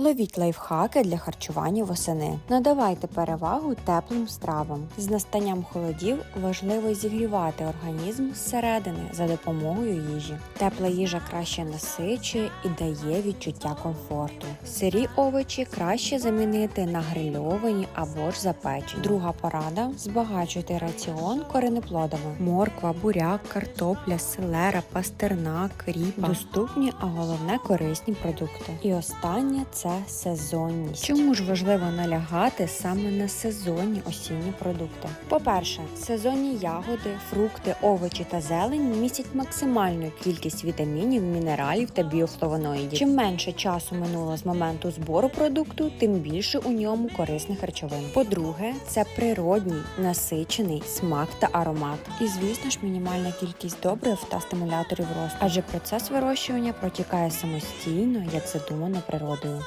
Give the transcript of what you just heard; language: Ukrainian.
Ловіть лайфхаки для харчування восени. Надавайте перевагу теплим стравам. З настанням холодів важливо зігрівати організм зсередини за допомогою їжі. Тепла їжа краще насичує і дає відчуття комфорту. Сирі овочі краще замінити на грильовані або ж запечені. Друга порада збагачуйте раціон коренеплодами. Морква, буряк, картопля, селера, пастернак, ріпа. Доступні, а головне корисні продукти. І останнє це сезонність. Чому ж важливо налягати саме на сезонні осінні продукти? По-перше, сезонні ягоди, фрукти, овочі та зелень містять максимальну кількість вітамінів, мінералів та біофлавоноїдів. Чим менше часу минуло з моменту збору продукту, тим більше у ньому корисних речовин. По-друге, це природній, насичений смак та аромат. І звісно ж, мінімальна кількість добрив та стимуляторів росту, адже процес вирощування протікає самостійно, як задумано природою.